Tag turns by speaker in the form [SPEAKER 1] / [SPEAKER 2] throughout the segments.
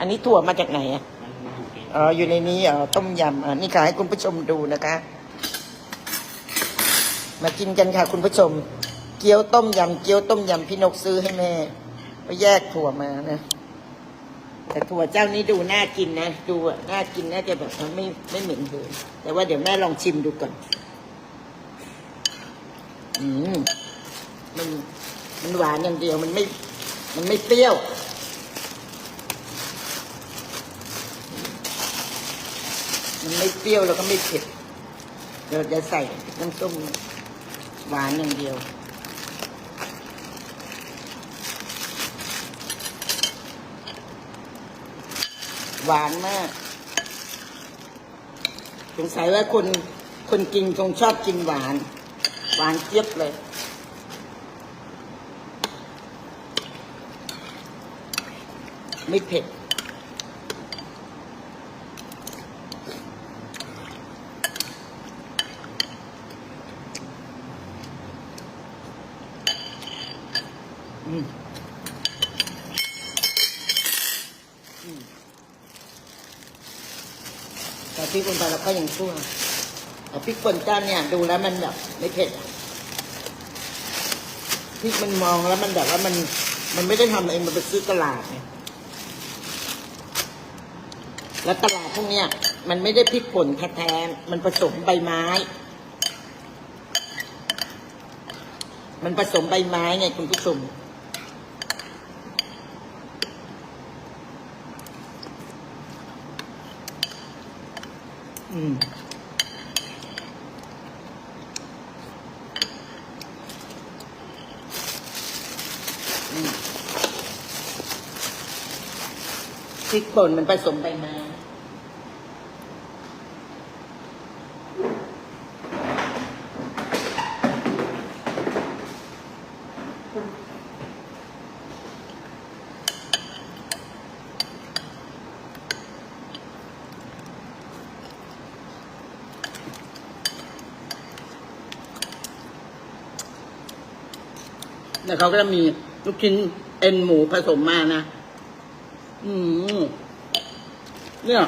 [SPEAKER 1] อันนี้ถั่วมาจากไหนอะ
[SPEAKER 2] อ๋
[SPEAKER 1] ออยู่ในนี้อ๋อต้มยำอะนี่ค่ะให้คุณผู้ชมดูนะคะ มากินกันค่ะ คุณผู้ชม เกี๊ยวต้มยำเกี๊ยวต้มยำพี่นกซื้อให้แม่ไปแยกถั่วมานะแต่ถั่วเจ้านี้ดูน่ากินนะดูน่ากินน่าจะแบบว่าไม่ไม่เหม็นเลยแต่ว่าเดี๋ยวแม่ลองชิมดูก่อน อืมมันมันหวานอย่างเดียวมันไม่ มันไม่เปรี้ยว มันไม่เปรี้ยวแล้วก็ไม่เผ็ดเดี๋ยวจะใส่น้ำส้มหวานอย่างเดียว หวานมาก สงสัยว่าคนคนกินคงชอบกินหวาน หวานเจี๊ยบเลยไม่เผ็ด อืมอืมแต่พริก ลงไปแล้วก็ยังชั่วแต่พริกป่นจ้านเนี่ย ดูแล้วมันแบบไม่เผ็ดพริกมันมองแล้วมันแบบว่ามัน มันไม่ได้ทำเองมันไปซื้อตลาดไงแล้วตลาดพวกเนี้ย มันไม่ได้พริกป่นแท้ๆมันผสมใบไม้ มันผสมใบไม้ไงคุณผู้ชม อืมพริกป่นมันผสมไปมา แล้วเขาก็จะมีลูกชิ้นเอ็นหมูผสมมานะ อืมเนี่ย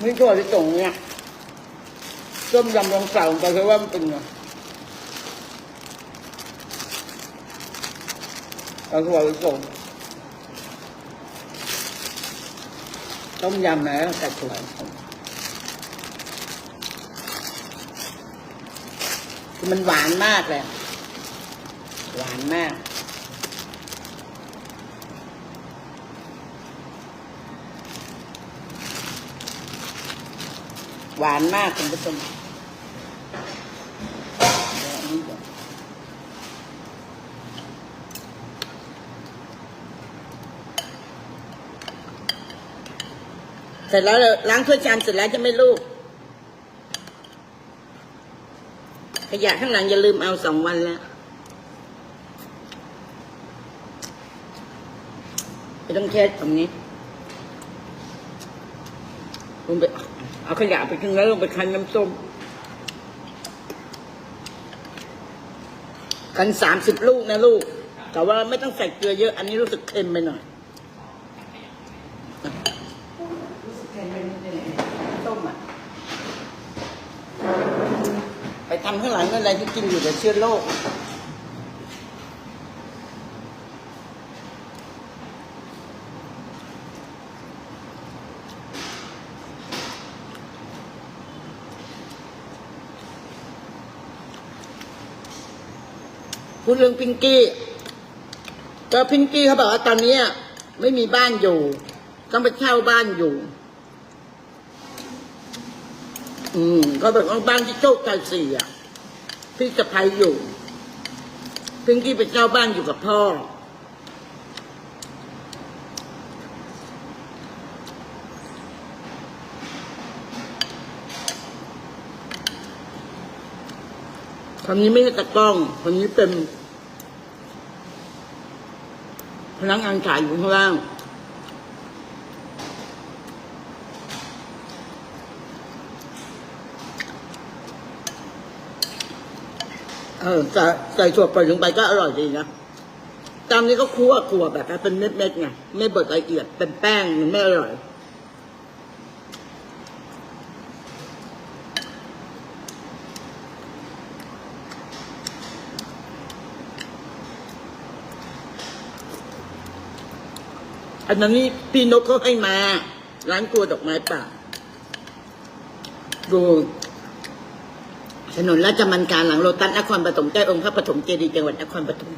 [SPEAKER 1] ไม่ตัวที่ตรงเนี่ยต้มยำลองใส่ลงไปคือว่ามันเป็นไงเอาถั่วลิสงต้มยำนะแต่ถั่วลิสงคือมันหวานมากเลย หวานมาก หวานมากคุณผู้ชมเสร็จแล้วล้างถ้วยชามเสร็จแล้วจะไม่ลูก ขยะข้างหลังอย่าลืมเอาสองวันแล้ว ไม่ต้องแช่ตรงนี้ลงไปเอาขยะไปทิ้งแล้วลงไปคั้นน้ำส้มคั้นสามสิบลูกนะลูก แต่ว่าไม่ต้องใส่เกลือเยอะ อันนี้รู้สึกเค็มไปหน่อยรู้สึกเค็มไปนิดนึงน้ำส้มอะไปทำข้างหลังนั่นอะไรที่กินอยู่แต่เชื้อโรค ดเรื่องพิงกี้ก็พิงกี้เขาบอกว่าตอนนี้ไม่มีบ้านอยู่ ต้องไปเช่าบ้านอยู่ อืมก็แบบว่าบ้านที่โชคชัยสี่อะพี่สะพ้ยอยู่พิงกี้ไปเช่าบ้านอยู่กับพ่อคนนี้ไม่ใช่ตะกล้องคนนี้เป็น พนักงานขายอยู่ข้างล่าง เออใส่ใส่ถั่วปลงไปก็อร่อยดีนะตามนี้ก็คั่วคั่วแบบเป็นเม็ดๆไงไม่บดละเอียดเป็นแป้งมันไม่อร่อย อันนั้นนี่พี่นกเขาให้มา ร้านครัวดอกไม้ป่าดูถนนราชมันการหลังโลตัสนครปฐมใกล้องค์พระปฐมเจดีย์จังหวัดนครปฐม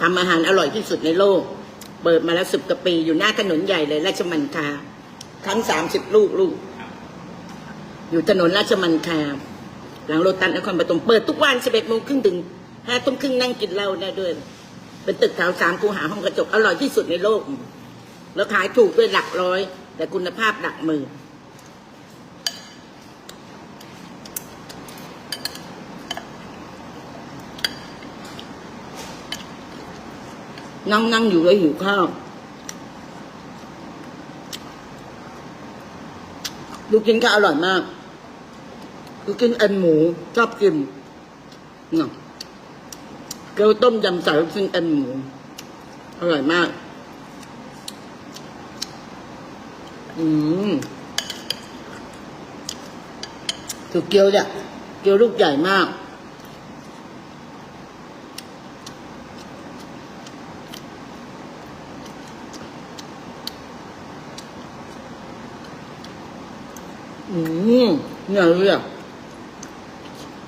[SPEAKER 1] ทำอาหารอร่อยที่สุดในโลก เปิดมาแล้วสิบกว่าปีอยู่หน้าถนนใหญ่เลย ราชมันคาทั้งสามสิบลูกลูก อยู่ถนนราชมันคาหลังโลตัสนครปฐมเปิดทุกวันสิบเอ็ดโมงครึ่งถึงห้าทุ่มครึ่งนั่งกินเหล้าได้ด้วย เป็นตึกแถวสามคูหาห้องกระจกอร่อยที่สุดในโลก แล้วขายถูกด้วยหลักร้อย แต่คุณภาพหลักหมื่นนั่งนั่งอยู่แล้วหิวข้าวลูกชิ้นก็อร่อยมากลูกชิ้นเอ็นหมูชอบกินเนาะ เกี๊ยวต้มยำใส่ลูกชิ้นเอ็นหมูอร่อยมาก อืมถูกเกี๊ยวเนี่ยเกี๊ยวลูกใหญ่มากอืมเนี่ยเลยอะ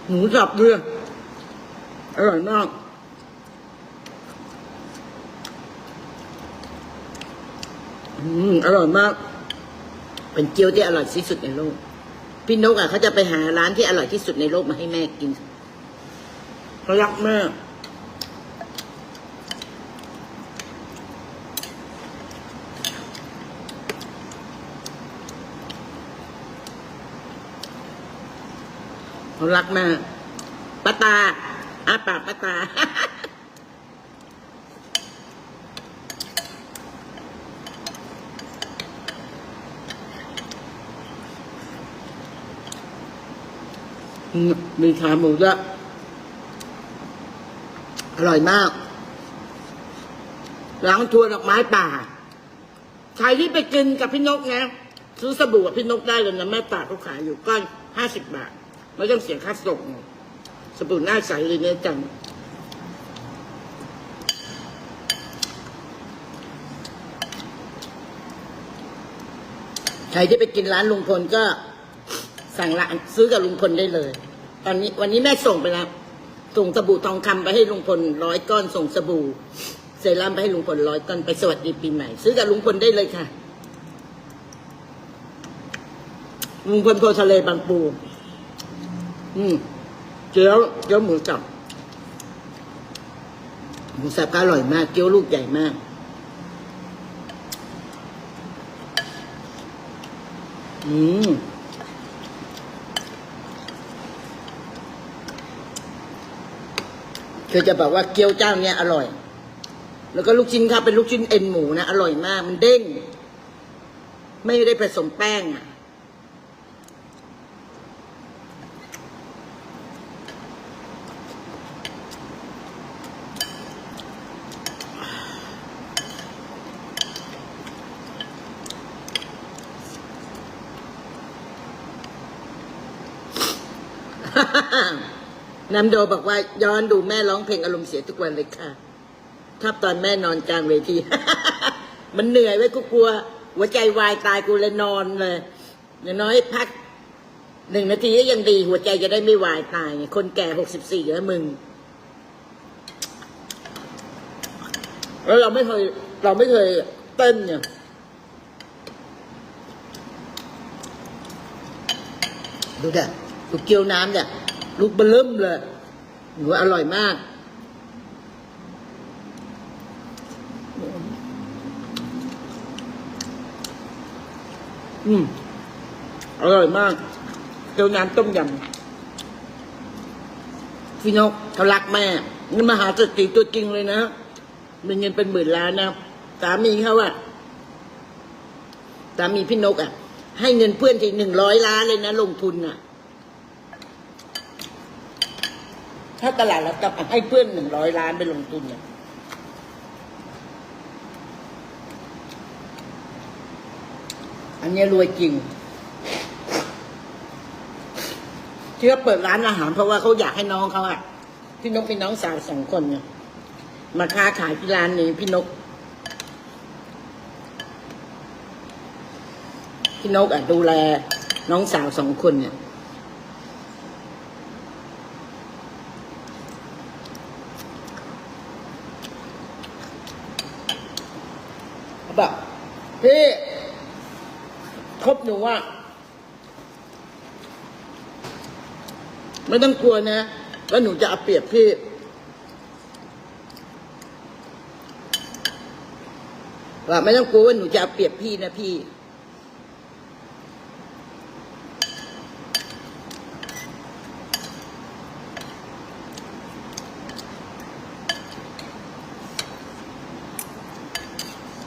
[SPEAKER 1] หมูสับเลยอร่อยมาก อร่อยมาก เป็นเกี๊ยวที่อร่อยที่สุดในโลก พี่นกอะเขาจะไปหาร้านที่อร่อยที่สุดในโลกมาให้แม่กินเขารักแม่เขารักแม่ป้าตาอาปากป้าตา มีขาหมูด้วยอร่อยมากร้านทัวร์ดอกไม้ป่า ใครที่ไปกินกับพี่นกนะซื้อสบู่กับพี่นกได้เลยนะแม่ป่าเขาขายอยู่ก้อนห้าสิบบาท ไม่ต้องเสียค่าส่งสบู่หน้าใสเลยเนี่ยจังใครที่ไปกินร้านลุงพลก็สั่งร้านซื้อกับลุงพลได้เลย ตอนนี้วันนี้แม่ส่งไปแล้วส่งสบู่ทองคำไปให้ลุงพลร้อยก้อนส่งสบู่เซรั่มไปให้ลุงพลร้อยก้อนไปสวัสดีปีใหม่ ซื้อกับลุงพลได้เลยค่ะลุงพลโพทะเลบางปู อืมเกี๊ยวเกี๊ยวหมูสับหมูสับก็อร่อยมากเกี๊ยวลูกใหญ่มากอืม คือจะบอกว่าเกี๊ยวเจ้าเนี้ยอร่อย แล้วก็ลูกชิ้นข้าวเป็นลูกชิ้นเอ็นหมูนะอร่อยมาก มันเด้ง ไม่ได้ผสมแป้งอะ น้ำโดบอกว่าย้อนดูแม่ร้องเพลงอารมณ์เสียทุกวันเลยค่ะชอบตอนแม่นอนกลางเวที มันเหนื่อยไว้กูกลัว หัวใจวายตายกูเลยนอนเลยอย่างน้อยพักหนึ่งนาทีก็ยังดี หัวใจจะได้ไม่วายตายไงคนแก่หกสิบสี่แล้วมึง แล้วเราไม่เคยเราไม่เคยเต้นเนี่ยดูเด้อลูเกี๊ยวน้ำเนี่ย ลูกเบลิ่มเลยหนูอร่อยมาก อืม อร่อยมากเกี๊ยวน้ำต้มยำพี่นกเขารักแม่นี่มหาเศรษฐีตัวจริงเลยนะมีเงินเป็นหมื่นล้านนะสามีเขาอะสามีพี่นกอะให้เงินเพื่อนทีหนึ่งร้อยล้านเลยนะ ลงทุนอะ ถ้าตลาดรับทรัพย์ให้เพื่อนหนึ่งร้อยล้านไปลงทุนเนี่ยอันนี้รวยจริงที่เขาเปิดร้านอาหารเพราะว่าเขาอยากให้น้องเขาอะพี่นกมีน้องสาวสองคนเนี่ยมาค้าขายที่ร้านนี้พี่นก พี่นกอะดูแลน้องสาวสองคนเนี่ย บหนูว่า ไม่ต้องกลัวนะว่าหนูจะเอาเปรียบพี่ว่าไม่ต้องกลัวว่าหนูจะเอาเปรียบพี่นะพี่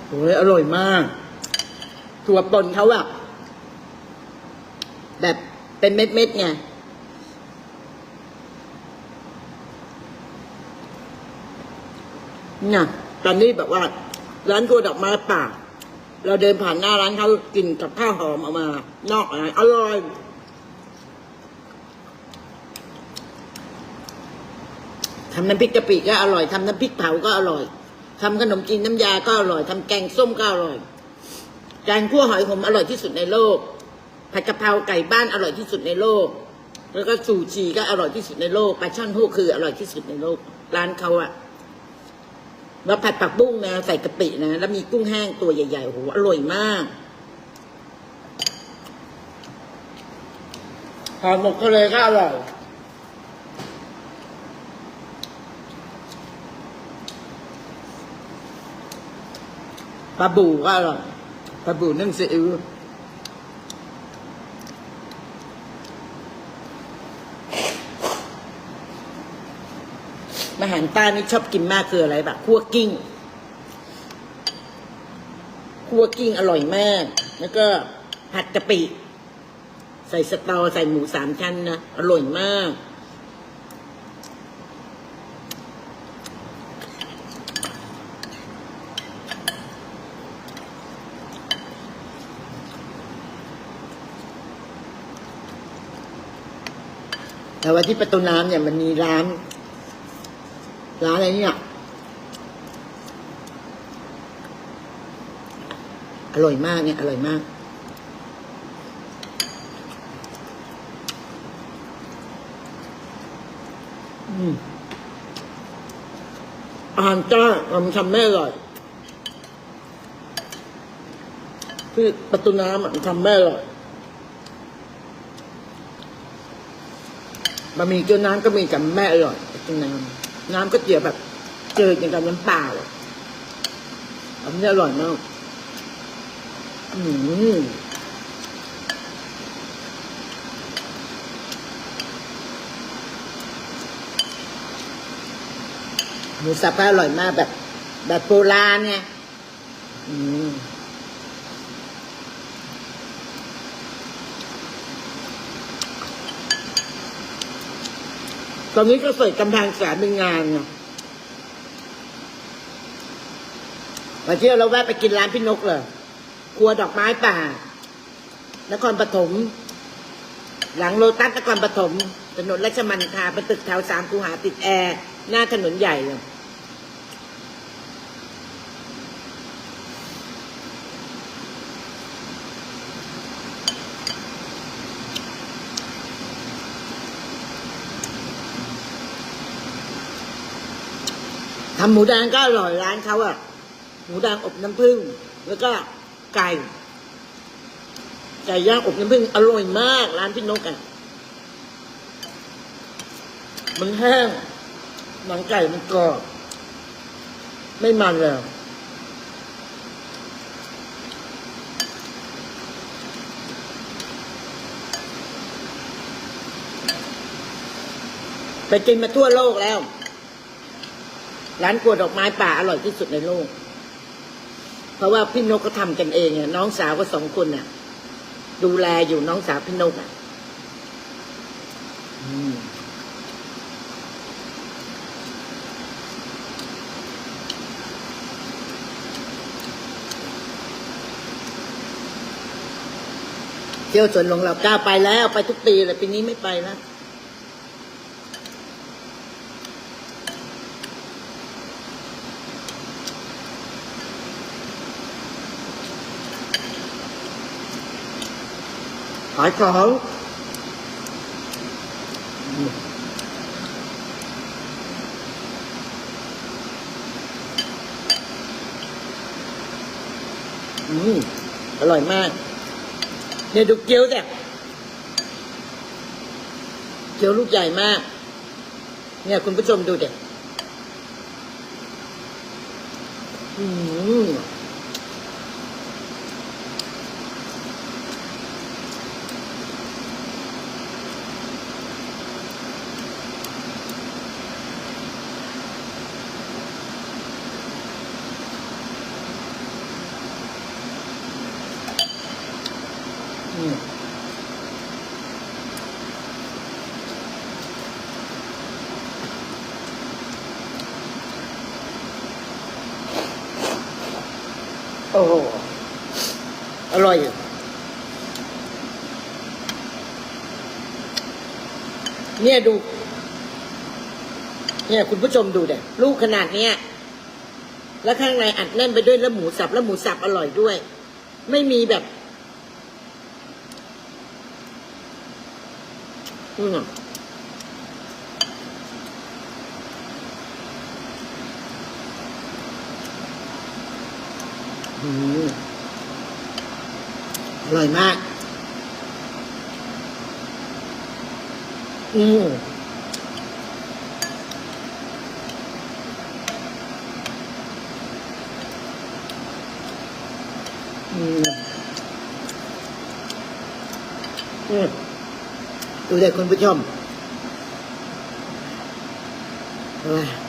[SPEAKER 1] โอ้ยอร่อยมากถั่วป่นเขาอะแบบ เป็นเม็ดๆไงเนี่ยตอนนี้แบบว่า ร้านครัวดอกไม้ป่า เราเดินผ่านหน้าร้านเขากินกับข้าวหอมออกมา นอกอะไรอร่อยทำน้ำพริกกะปิก็อร่อยทำน้ำพริกเผาก็อร่อยทำขนมจีนน้ำยาก็อร่อยทำแกงส้มก็อร่อยแกงคั่วหอยขมอร่อยที่สุดในโลก ผัดกะเพราไก่บ้านอร่อยที่สุดในโลก แล้วก็ซูชีก็อร่อยที่สุดในโลกปลาช่อนฮูกคืออร่อยที่สุดในโลก ร้านเขาอะแล้วผัดผักบุ้งนะใส่กะปินะแล้วมีกุ้งแห้งตัวใหญ่ๆโอ้โหอร่อยมากหอมหมกทะเลก็อร่อยปลาบูก็อร่อยปลาบูนึ่งซีอิ๊ว หารใต้นี่ชอบกินมากคืออะไรแบบคั่วกิ้งคั่วกิ้งอร่อยมาก แล้วก็ผัดกะปิ ใส่สตอใส่หมูสามชั้นนะ อร่อยมาก แต่ว่าที่ประตูน้ำเนี่ยมันมีร้าน ร้านอะไรเนี่ย อร่อยมากเนี่ย อร่อยมาก อืมอาหารจ้ามันทำไม่อร่อยที่ประตูน้ำมันทำไม่อร่อยบะหมี่เกี๊ยวน้ำก็มีกับแม่อร่อยกินน้ำ น้ำก็เจี๋ยวแบบ เจออย่างกับน้ำเปล่าอะอันนี้อร่อยมากอืมหมูสับก็อร่อยมากแบบ แบบโบราณไงอืม อนนี้ก็เสกกำแพงแสนเป็นงานไงมาเที่ยวเราแวะไปกินร้านพี่นกเลยครัวดอกไม้ป่า นครปฐม หลังโลตัสนครปฐม ถนนราชมันคาเป็นตึกแถวสามคูหาติดแอร์ หน้าถนนใหญ่เลย ทำหมูแดงก็อร่อยร้านเขาอะหมูแดงอบน้ำผึ้งแล้วก็ไก่ไก่ย่างอบน้ำผึ้งอร่อยมาก ร้านพี่นกอะมันแห้งหนังไก่มันกรอบไม่มันเลยไปกินมาทั่วโลกแล้ว ร้านกลัวดอกไม้ป่าอร่อยที่สุดในโลก เพราะว่าพี่นกก็ทำกันเองอะน้องสาวก็สองคนน่ะ ดูแลอยู่น้องสาวพี่นกอะอืมเที่ยวสวนหลวงเราก้าวไปแล้วไปทุกปีเลยปีนี้ไม่ไปแล้วายของอืมอร่อยมาก เนี่ยดูเกี๊ยวเนี่ยเกี๊ยวลูกใหญ่มาก เนี่ยคุณผู้ชมดูเด็กอืม อ้โห อร่อยเนี่ยดู เนี่ยคุณผู้ชมดูเด็ลูกขนาดเนี้ย แล้วข้างในอัดแน่นไปด้วยแล้วหมูสับแล้วหมูสับอร่อยด้วย ไม่มีแบบ อืม อือร่อยมาก อืมอืมอืมดูเลยคุณผู้ชมอะไร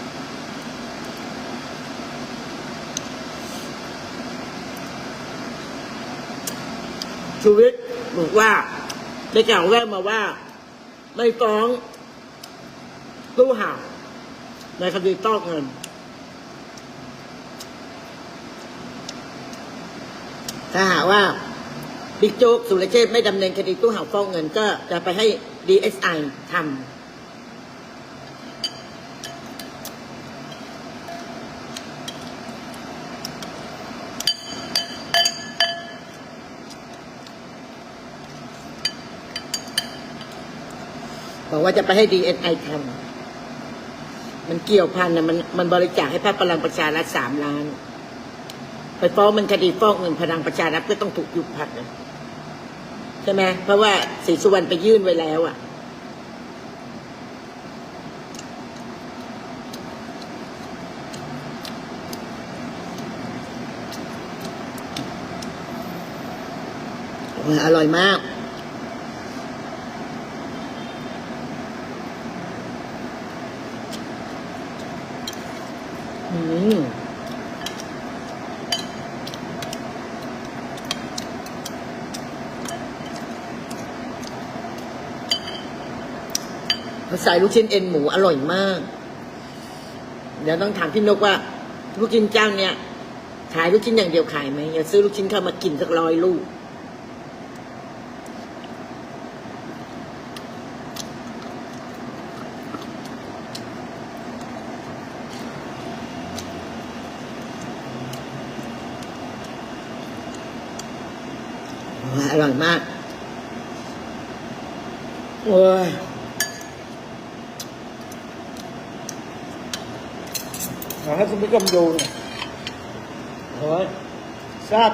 [SPEAKER 1] ชูวิทย์บอกว่าได้กล่าวแววมาว่า ไม่ฟ้องตู้ห่าวในคดีต้อกเงิน ถ้าหากว่าบิ๊กโจ๊กสุรเชษไม่ดำเนินคดีตู้ห่าวฟ้องเงิน ก็จะไปให้ดีเอสไอทำ ว่าจะไปให้ DSI ทำมันเกี่ยวพันนะมันมันบริจาคให้พรรคพลังประชารัฐสามล้าน ไปฟ้องมันคดีฟ้องเงินพลังประชารัฐก็ต้องถูกยุบพักนะใช่ไหมเพราะว่าศรีสุวรรณไปยื่นไว้แล้วอะอร่อยมาก อืมใส่ลูกชิ้นเอ็นหมูอร่อยมาก เดี๋ยวต้องถามพี่นกว่า ลูกชิ้นเจ้าเนี่ย ขายลูกชิ้นอย่างเดียวขายไหมอย่าซื้อลูกชิ้นเข้ามากินสักร้อยลูก อร่อยมาก โอ้ยขอ ให้คุณผู้ชมดูหน่อยโอ้ยแซ่บ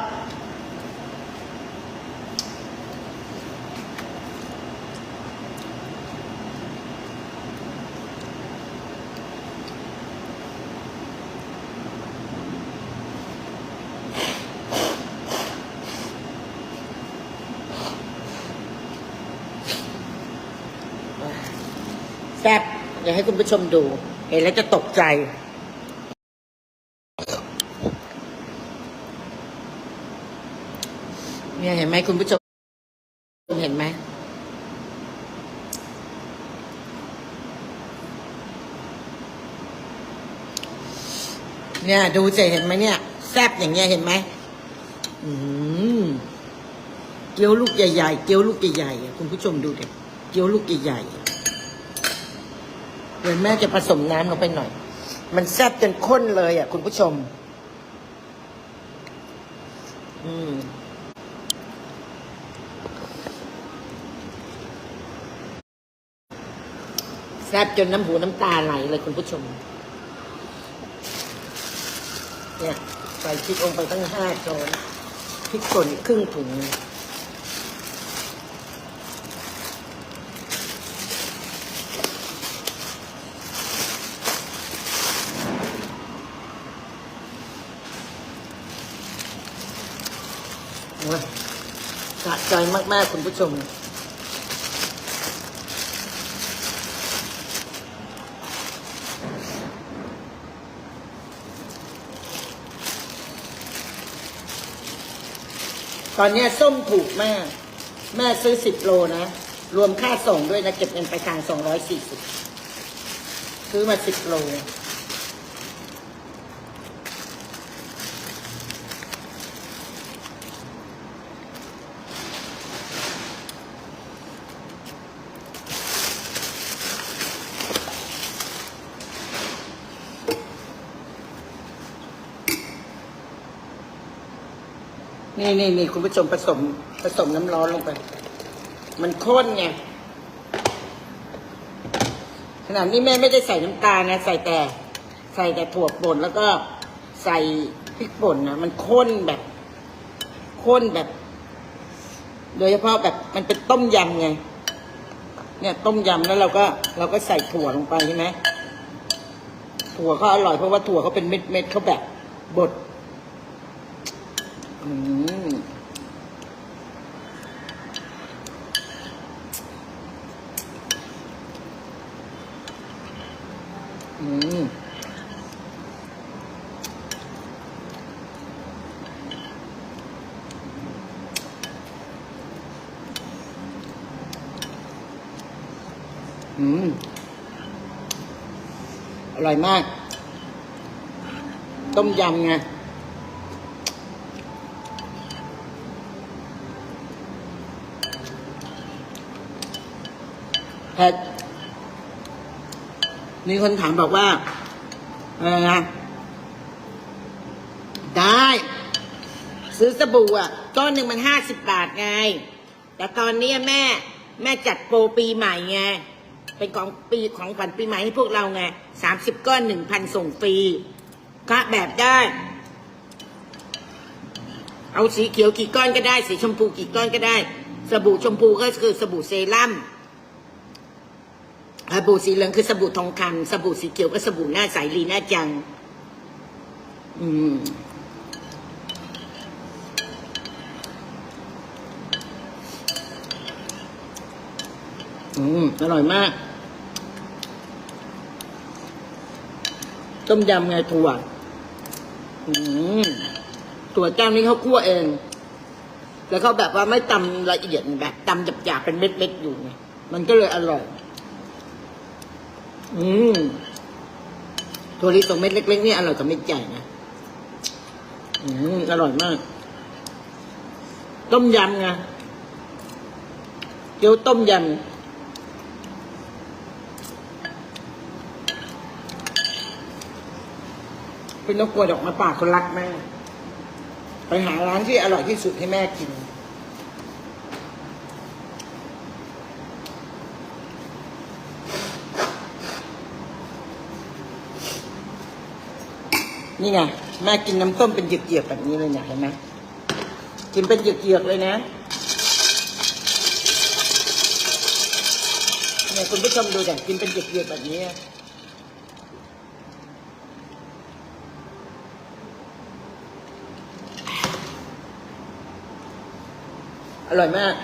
[SPEAKER 1] แซ่บอยากให้คุณผู้ชมดู เห็นแล้วจะตกใจ เนี่ยเห็นไห มคุณผู้ชมเห็นไหมเนี่ย ดูจะเห็นไหมเนี่ย แซบอย่างเงี้ยเห็นไหมอืมเกี๊ยวลูกใหญ่ๆเกี๊ยวลูกใหญ่ๆอ่คุณผู้ชมดูเด็กเกี๊ยวลูกใหญ่ๆอ่เดี๋ยวแม่จะผสมน้ำลงไปหน่อย มันแซบจนข้นเลยอะ คุณผู้ชม อืม ซ่บจนน้ำหูน้ำตาไหลเลยคุณผู้ชม เนี่ยใส่พริกลงไปตั้งห้าช้อนพริกป่นครึ่งถุงโอ้ยสะใจมาก ๆ คุณผู้ชม ตอนนี้ส้มถูกมาก แม่ซื้อสิบโลนะ รวมค่าส่งด้วยนะ เก็บเงินไปลายทางสองร้อยสี่สิบซื้อมาสิบโล นี่นี่นี่คุณผู้ชมผสมผสมน้ำร้อนลงไป มันข้นไงขนาดนี้แม่ไม่ได้ใส่น้ำตาลนะ ใส่แต่ ใส่แต่ถั่วป่นแล้วก็ใส่พริกป่นนะมันข้นแบบข้นแบบ โดยเฉพาะแบบมันเป็นต้มยำไง เนี่ยต้มยำแล้วเราก็ เราก็ใส่ถั่วลงไปใช่ไหมถั่วเขาอร่อยเพราะว่าถั่วเขาเป็นเม็ดเม็ดเขาแบบบด อืมอืมอืมอร่อยมาก ต้มยำไง เผ็ดมีคนถามบอกว่าอะไรนะได้ ซื้อสบู่อะก้อนหนึ่งมันห้าสิบบาทไง แต่ตอนนี้แม่ แม่จัดโปรปีใหม่ไง เป็นของปีของขวัญปีใหม่ให้พวกเราไงสามสิบก้อนหนึ่งพันส่งฟรีก็แบบได้ เอาสีเขียวกี่ก้อนก็ได้ สีชมพูกี่ก้อนก็ได้ สบู่ชมพูก็คือสบู่เซรั่ม สบู่สีเหลืองคือสบู่ทองคำสบู่สีเขียวก็สบู่หน้าใสลีหน้าจัง อืมอืมอร่อยมาก ต้มยำไงถั่วอืมถั่วเจ้านี้เขาคั่วเอง แล้วเขาแบบว่าไม่ตำละเอียดแบบตำหยาบๆเป็นเม็ดๆอยู่ไงมันก็เลยอร่อย อืมถั่วลิสงเม็ดเล็กๆนี่อร่อยกว่าเม็ดใหญ่นะ อืมอร่อยมาก ต้มยำไงเกี๊ยวต้มยำเป็นนกกลัวดอกม้ป่าคนรักแม่ ไปหาร้านที่อร่อยที่สุดให้แม่กิน นี่ไงแม่กินน้ำต้มเป็นเหยือกๆแบบนี้เลยเนี่ยเห็นไหมกินเป็นเหยือกๆเลยนะเนี่ยคุณผู้ชมดูแต่กินเป็นเหยือกๆแบบนี้อร่อยมาก